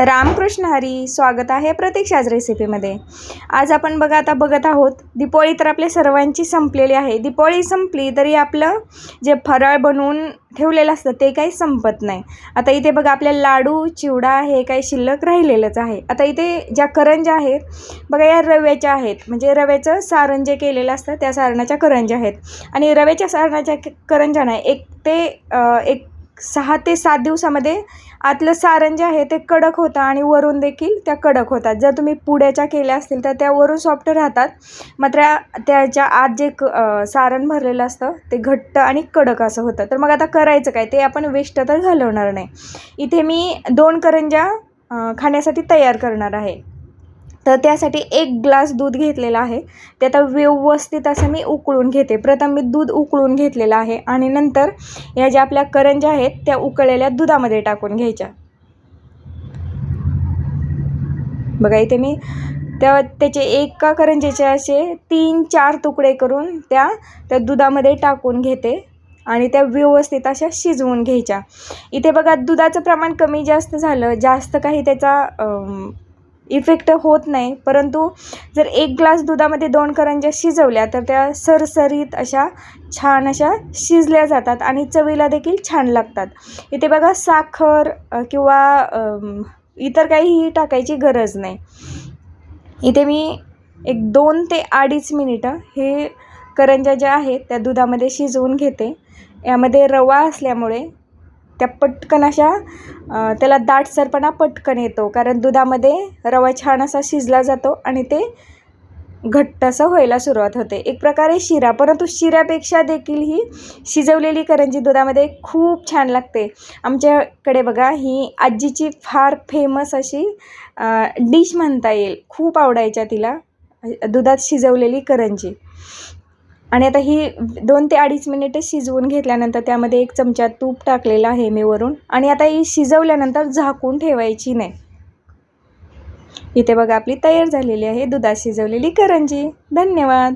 रामकृष्ण हरी स्वागत आहे प्रतीक्षाज रेसिपीमध्ये. आज आपण बघा आता बघत आहोत दिपोळी तर आपल्या सर्वांची संपलेली आहे. दिपोळी संपली तरी आपलं जे फराळ बनवून ठेवलेलं असतं ते काही संपत नाही. आता इथे बघा आपल्या लाडू चिवडा हे काही शिल्लक राहिलेलंच आहे. आता इथे ज्या करंज्या आहेत बघा या रव्याच्या आहेत. म्हणजे रव्याचं सारण जे केलेलं असतं त्या सारणाच्या करंज्या आहेत. आणि रव्याच्या सारणाच्या करंज्या नाही एक ते एक सहा ते सात दिवसामध्ये आतलं सारण जे आहे ते कडक होतं आणि वरून देखील त्या कडक होतात. जर तुम्ही पुड्याच्या केल्या असतील तर त्या वरून सॉफ्ट राहतात. मात्र त्याच्या आत जे क सारण भरलेलं असतं ते घट्ट आणि कडक असं होतं. तर मग आता करायचं काय? ते आपण वेस्ट तर घालवणार नाही. इथे मी दोन करंज्या खाण्यासाठी तयार करणार आहे. तर त्यासाठी एक ग्लास दूध घेतलेलं आहे. ते आता व्यवस्थित असं मी उकळून घेते. प्रथम मी दूध उकळून घेतलेलं आहे आणि नंतर या ज्या आपल्या करंज्या आहेत त्या उकळलेल्या दुधामध्ये टाकून घ्यायच्या. बघा इथे मी त्या त्याचे एका करंजीचे असे तीन चार तुकडे करून त्या त्या दुधामध्ये टाकून घेते आणि त्या व्यवस्थित अशा शिजवून घ्यायच्या. इथे बघा दुधाचं प्रमाण कमी जास्त झालं. जास्त काही त्याचा इफेक्ट होत नाही. परंतु जर एक ग्लास दुधामध्ये दोन करंज्या शिजवल्या तर त्या सरसरीत अशा छान अशा शिजल्या जातात आणि चवीला देखील छान लागतात. इथे बघा साखर किंवा इतर काहीही टाकायची गरज नाही. इथे मी एक दोन ते अडीच मिनिटं हे करंज्या ज्या आहेत त्या दुधामध्ये शिजवून घेते. यामध्ये रवा असल्यामुळे त्या पटकन अशा त्याला दाटसरपणा पटकन येतो. कारण दुधामध्ये रवा छान असा शिजला जातो आणि ते घट्ट असं व्हायला सुरुवात होते. एक प्रकारे शिरा परंतु शिऱ्यापेक्षा देखील ही शिजवलेली करंजी दुधामध्ये खूप छान लागते. आमच्याकडे बघा ही आजीची फार फेमस अशी डिश म्हणता येईल. खूप आवडायच्या तिला दुधात शिजवलेली करंजी. आणि आता ही दोन ते अडीच मिनिटं शिजवून घेतल्यानंतर त्यामध्ये एक चमचा तूप टाकलेला आहे मी वरून. आणि आता ही शिजवल्यानंतर झाकून ठेवायची नाही. इथे बघा आपली तयार झालेली आहे दुधात शिजवलेली करंजी. धन्यवाद.